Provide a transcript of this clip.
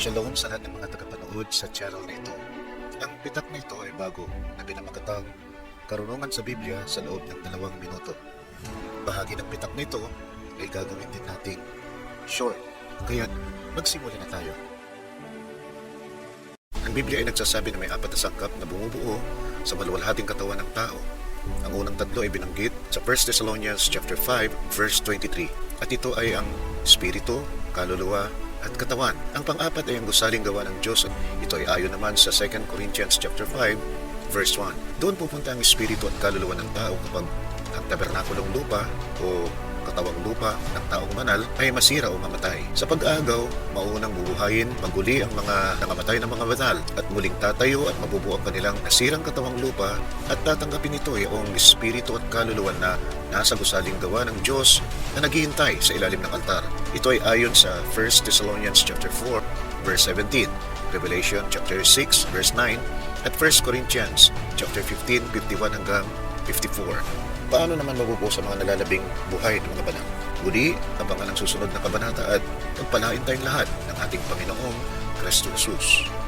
Shalom sa lahat ng mga tagapanood sa channel na ito. Ang pitak na ito ay bago na pinamagatang karunungan sa Biblia sa loob ng dalawang minuto. Bahagi ng pitak na ito ay gagawin din nating short. Kaya magsimula na tayo. Ang Biblia ay nagsasabi na may apat na sangkap na bumubuo sa maluwalhating katawan ng tao. Ang unang tatlo ay binanggit sa 1 Thessalonians chapter 5 verse 23. At ito ay ang espiritu, kaluluwa, at katawan. Ang pang-apat ay ang gusaling gawa ng Diyos ito ay ayon naman sa 2 Corinthians chapter 5 verse 1. Doon pupunta ang espiritu at kaluluwa ng tao kapag ang tabernakulong lupa o katawang lupa ng taong manal ay masira o mamatay. Sa pag-agaw, maunang bubuhayin, maguli ang mga nangamatay ng mga banal at muling tatayo at mabubuo ang kanilang nasirang katawang lupa at tatanggapin ito yung espiritu at kaluluwa na nasa gusaling gawa ng Diyos na naghihintay sa ilalim ng altar. Ito ay ayon sa 1 Thessalonians chapter 4 verse 17, Revelation chapter 6 verse 9 at 1 Corinthians chapter 15 51 hanggang 54. Paano naman mabubuo sa mga nalalabing buhay ng mga banal? Muli, abangan ang susunod na kabanata at pagpalain tayong lahat ng ating Panginoong Kristo Jesus.